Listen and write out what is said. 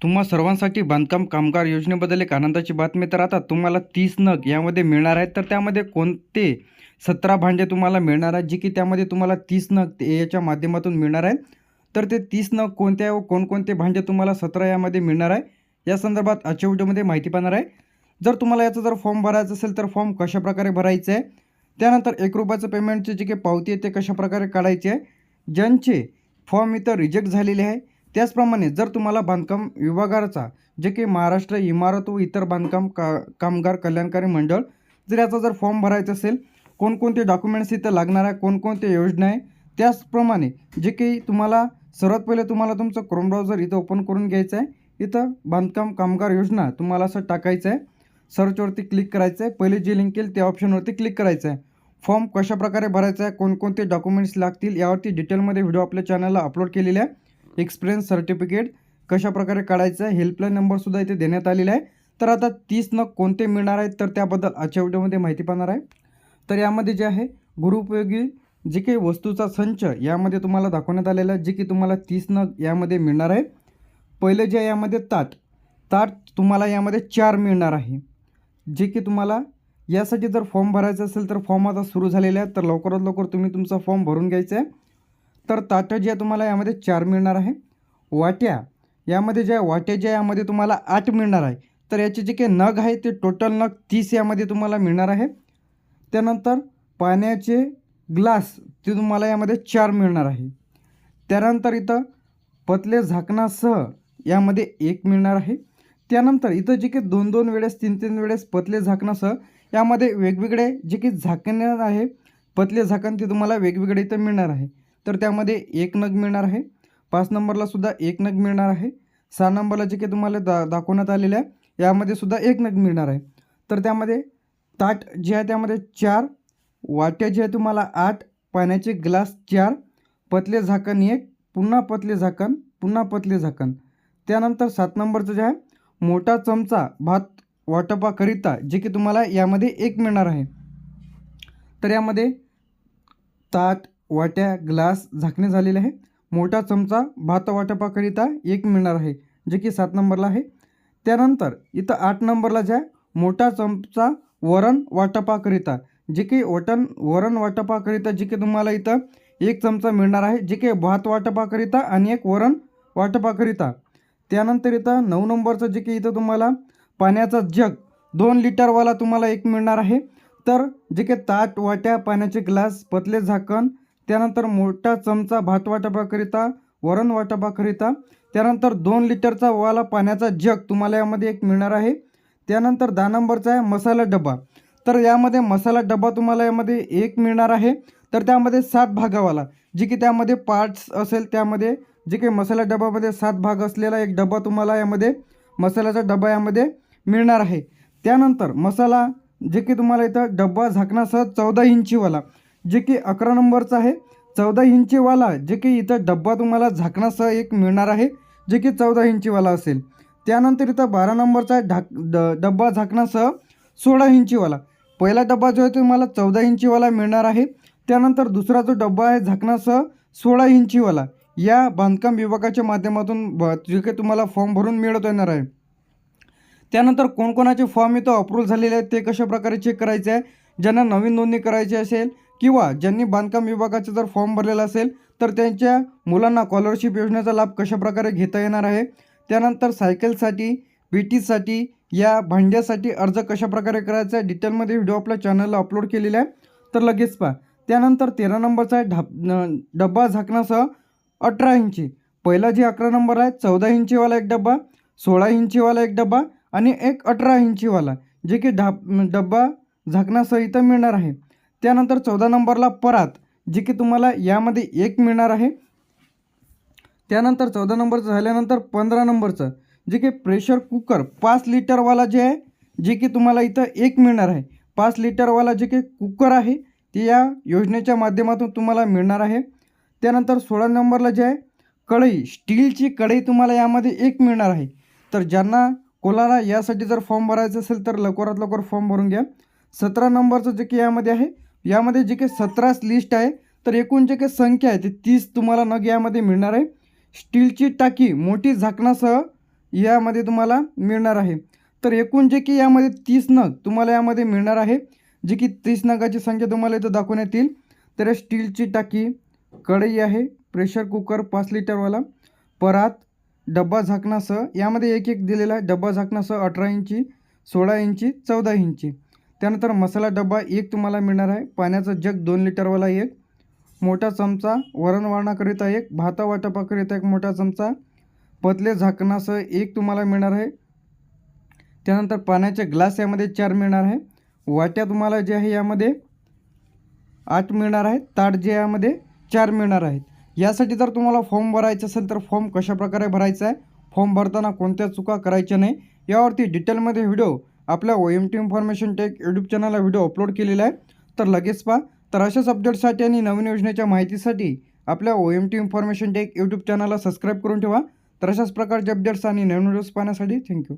तुम्हा सर्वांसाठी बांधकाम कामगार योजनेबद्दल एक आनंदाची बातमी तर आता तुम्हाला तीस नग यामध्ये मिळणार आहेत. तर त्यामध्ये कोणते सतरा भांडे तुम्हाला मिळणार आहेत जे की त्यामध्ये तुम्हाला तीस नग ते याच्या माध्यमातून मिळणार आहेत? तर ते तीस नग कोणत्या व कोणकोणते भांडे तुम्हाला सतरा यामध्ये मिळणार आहे? या संदर्भात आजच्या व्हिडिओमध्ये माहिती पाहणार आहे. जर तुम्हाला याचा जर फॉर्म भरायचा असेल तर फॉर्म कशाप्रकारे भरायचं आहे? त्यानंतर एक रुपयाचं पेमेंटची जी काही पावती आहे ते कशाप्रकारे काढायची आहे? ज्यांचे फॉर्म इथं रिजेक्ट झालेले आहे त्याचप्रमाणे जर तुम्हाला बांधकाम विभागाचा जे काही महाराष्ट्र इमारत व इतर बांधकाम का कामगार कल्याणकारी मंडळ जर याचा जर फॉर्म भरायचा असेल कोणकोणते डॉक्युमेंट्स इथं लागणार आहे कोणकोणत्या योजना आहे त्याचप्रमाणे जे काही तुम्हाला सर्वात पहिले तुम्हाला तुमचं क्रोम ब्राउझर इथं ओपन करून घ्यायचं आहे इथं बांधकाम कामगार योजना तुम्हाला असं टाकायचं आहे. सर्चवरती क्लिक करायचं आहे. पहिले जे लिंक येईल त्या ऑप्शनवरती क्लिक करायचं आहे. फॉर्म कशाप्रकारे भरायचा आहे कोणकोणते डॉक्युमेंट्स लागतील यावरती डिटेलमध्ये व्हिडिओ आपल्या चॅनलला अपलोड केलेले आहे. एक्सपिरियन्स सर्टिफिकेट कशाप्रकारे काढायचं आहे हेल्पलाईन नंबरसुद्धा इथे देण्यात आलेला आहे. तर आता तीस नग कोणते मिळणार आहेत तर त्याबद्दल आजच्या व्हिडिओमध्ये माहिती पाहणार आहे. तर यामध्ये जे आहे गुरुपयोगी जे काही वस्तूचा संच यामध्ये तुम्हाला दाखवण्यात आलेला आहे जे की तुम्हाला तीस नग यामध्ये मिळणार आहे. पहिले जे आहे यामध्ये ताट. ताट तुम्हाला यामध्ये चार मिळणार आहे. जे की तुम्हाला यासाठी जर फॉर्म भरायचा असेल तर फॉर्म आता सुरू झालेला आहे तर लवकरात लवकर तुम्ही तुमचा फॉर्म भरून घ्यायचा आहे. तर ताटं जे तुम्हाला यामध्ये चार मिळणार आहे. वाट्या यामध्ये ज्या वाट्या ज्या यामध्ये तुम्हाला आठ मिळणार आहे तर याचे जे काही नग आहे ते टोटल नग तीस यामध्ये तुम्हाला मिळणार आहे. त्यानंतर पाण्याचे ग्लास ते तुम्हाला यामध्ये चार मिळणार आहे. त्यानंतर इथं पतले झाकणासह यामध्ये एक मिळणार आहे. त्यानंतर इथं जे काही दोन दोन वेळेस तीन तीन वेळेस पतले झाकणासह यामध्ये वेगवेगळे जे काही झाकण आहे पतले झाकण ते तुम्हाला वेगवेगळे इथं मिळणार आहे. तर त्यामध्ये एक नग मिळणार आहे. पाच नंबरला सुद्धा एक नग मिळणार आहे. सहा नंबरला जे काही तुम्हाला दा दाखवण्यात आलेलं आहे यामध्ये सुद्धा एक नग मिळणार आहे. तर त्यामध्ये ताट जे आहे त्यामध्ये चार वाट्या जे आहे तुम्हाला आठ पाण्याचे ग्लास चार पतले झाकण एक पुन्हा पतले झाकण पुन्हा पतले झाकण. त्यानंतर सात नंबरचं जे आहे मोठा चमचा भात वाटपाकरिता जे की तुम्हाला यामध्ये एक मिळणार आहे. तर यामध्ये ताट वाट्या ग्लास झाकणे झालेले आहे. मोठा चमचा भात वाटपाकरिता एक मिळणार आहे जे की सात नंबरला आहे. त्यानंतर इथं आठ नंबरला ज्या आहे मोठा चमचा वरण वाटपाकरिता जे की वटण वरण वाटपाकरिता जे की तुम्हाला इथं एक चमचा मिळणार आहे जे की भात वाटपाकरिता आणि एक वरण वाटपाकरिता. त्यानंतर इथं नऊ नंबरचं जे की इथं तुम्हाला पाण्याचा जग दोन लिटरवाला तुम्हाला एक मिळणार आहे. तर जे काही ताट वाट्या पाण्याचे ग्लास पतले झाकण त्यानंतर मोठा चमचा भात वाटपाकरिता वरण वाटपाकरिता त्यानंतर दोन लिटरचा वाला पाण्याचा जग तुम्हाला यामध्ये एक मिळणार आहे. त्यानंतर दहा नंबरचा आहे मसाला डबा. तर यामध्ये मसाला डबा तुम्हाला यामध्ये एक मिळणार आहे. तर त्यामध्ये सात भागावाला जे की त्यामध्ये पार्ट्स असेल त्यामध्ये जे काही मसाला डबामध्ये सात भाग असलेला एक डबा तुम्हाला यामध्ये मसाल्याचा डबा यामध्ये मिळणार आहे. त्यानंतर मसाला जे की तुम्हाला इथं डब्बा झाकण्यासह चौदा इंचीवाला जे की अकरा नंबरचं आहे. चौदा इंचीवाला जे की इथं डब्बा तुम्हाला झाकणासह एक मिळणार आहे जे की चौदा इंचीवाला असेल. त्यानंतर इथं बारा नंबरचा आहे ढाक ड डब्बा झाकणासह सोळा इंचीवाला. पहिला डब्बा जो आहे तो तुम्हाला चौदा इंचीवाला मिळणार आहे. त्यानंतर दुसरा जो डब्बा आहे झाकणासह सोळा इंचीवाला. या बांधकाम विभागाच्या माध्यमातून ब जे काही तुम्हाला फॉर्म भरून मिळत येणार आहे. त्यानंतर कोणकोणाचे फॉर्म इथं अप्रूव्ह झालेले आहेत ते कशा प्रकारे चेक करायचे आहे? ज्यांना नवीन नोंदणी करायची असेल किंवा ज्यांनी बांधकाम विभागाचा जर फॉर्म भरलेला असेल तर त्यांच्या मुलांना स्कॉलरशिप योजनेचा लाभ कशाप्रकारे घेता येणार आहे? त्यानंतर सायकलसाठी बीटीसाठी या भांड्यासाठी अर्ज कशाप्रकारे करायचा आहे? डिटेलमध्ये व्हिडिओ आपल्या चॅनलला अपलोड केलेला आहे. तर लगेच पहा. त्यानंतर तेरा नंबरचा आहे ढाप डब्बा झाकणासह अठरा इंची. पहिला जे अकरा नंबर आहे चौदा इंचीवाला एक डब्बा सोळा इंचीवाला एक डब्बा आणि एक अठरा इंचीवाला जे की ढाप डब्बा इथं मिळणार आहे. त्यानंतर चौदा नंबरला परात जे की तुम्हाला यामध्ये एक मिळणार आहे. त्यानंतर चौदा नंबरचं झाल्यानंतर पंधरा नंबरचं जे की प्रेशर कुकर पाच लिटरवाला जे आहे जे की तुम्हाला इथं एक मिळणार आहे. पाच लिटरवाला जे की कुकर आहे ते या योजनेच्या माध्यमातून तुम्हाला मिळणार आहे. त्यानंतर सोळा नंबरला जे आहे कढई स्टीलची कढई तुम्हाला यामध्ये एक मिळणार आहे. तर ज्यांना कोणाला यासाठी जर फॉर्म भरायचा असेल तर लवकरात लवकर फॉर्म भरून घ्या. सतरा नंबरचं जे की यामध्ये आहे यामध्ये जे काही सतराच लिस्ट आहे तर एकूण जे काही संख्या आहे ते तीस तुम्हाला नग यामध्ये मिळणार आहे. स्टीलची टाकी मोठी झाकणासह यामध्ये तुम्हाला मिळणार आहे. तर एकूण जे की यामध्ये तीस नग तुम्हाला यामध्ये मिळणार आहे जे की तीस नगाची संख्या तुम्हाला इथं दाखवण्यात येईल. तर स्टीलची टाकी कढई आहे प्रेशर कुकर पाच लिटरवाला. परात डब्बा झाकणासह यामध्ये एक एक दिलेला आहे डब्बा झाकणासह अठरा इंची सोळा इंची चौदा इंची. त्यानंतर मसाला डब्बा एक तुम्हाला मिळणार आहे. पाण्याचा जग दोन लिटरवाला एक. मोठा चमचा वरणवाणाकरिता एक. भाता वाटपाकरिता एक मोठा चमचा. पतले झाकणासह एक तुम्हाला मिळणार आहे. त्यानंतर पाण्याचे ग्लास यामध्ये चार मिळणार आहे. वाट्या तुम्हाला जे आहे यामध्ये आठ मिळणार आहेत. ताट जे यामध्ये चार मिळणार आहेत. यासाठी जर तुम्हाला फॉर्म भरायचा असेल तर फॉर्म कशाप्रकारे भरायचा आहे? फॉर्म भरताना कोणत्या चुका करायच्या नाही? यावरती डिटेलमध्ये व्हिडिओ आपल्या O M T information tech YouTube चॅनलला व्हिडिओ अपलोड केलेला आहे. तर लगेच पहा. तर अशाच अपडेटसाठी आणि नवीन योजनेच्या माहितीसाठी आपल्या O M T information tech YouTube चॅनलला सबस्क्राईब करून ठेवा. तर अशाच प्रकारचे अपडेट्स आणि नवीन व्हिडिओज पाहण्यासाठी थँक्यू